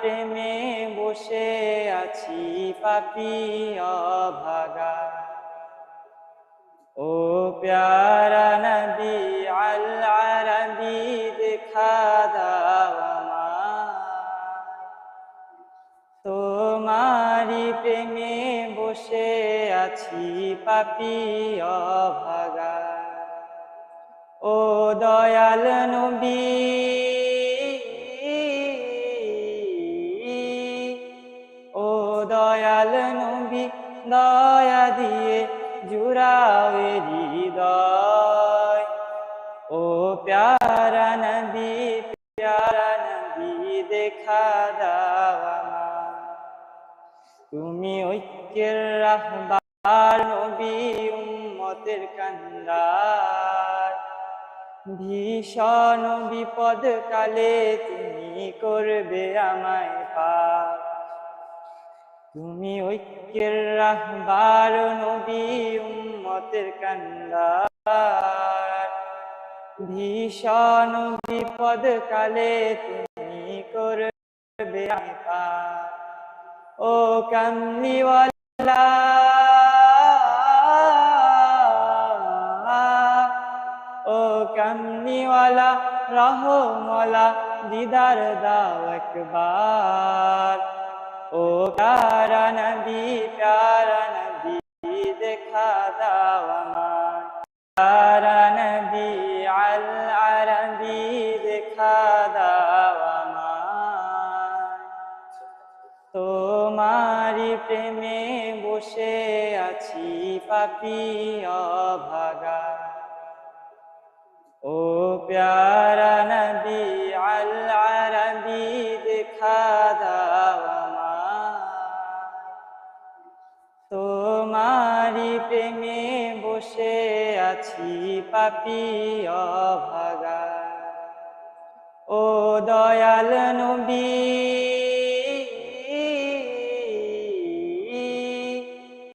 প্রেমে বসে আছি পাপি অভাগা ও প্যারা নবী, আল আরবি দেখা আমায়। তোমারি প্রেমে বসে আছি পাপি অভাগা ও দয়াল নবী দয়াল নবী, দয়া দিয়ে জুড়াও হৃদয়। ও প্যারা নবী প্যারা নবী দেখা দাও আমায়। তুমি ঐক্যের রাহবার নবী, উম্মতের কান্দার। ভীষণ বিপদ কালে তুমি করবে আমায় পার তুমি ঐক্যের রাহবার নবী উম্মতের কান্দার। ভীষণ বিপদ কালে তুমি করবে ও কামলিওয়ালা ও কামনিওয়ালা রহমলা দিদার দাও একবার। ও প্যারা নবী প্যারা নবী দেখা দাও আমার প্যারা নবী আল আরবি, দেখা দাও আমার তোমারি প্রেমে বসে আছি পাপি অভাগা। ও প্যারা প্রেমে বসে আছি পাপি অভাগা। ও দয়াল নবী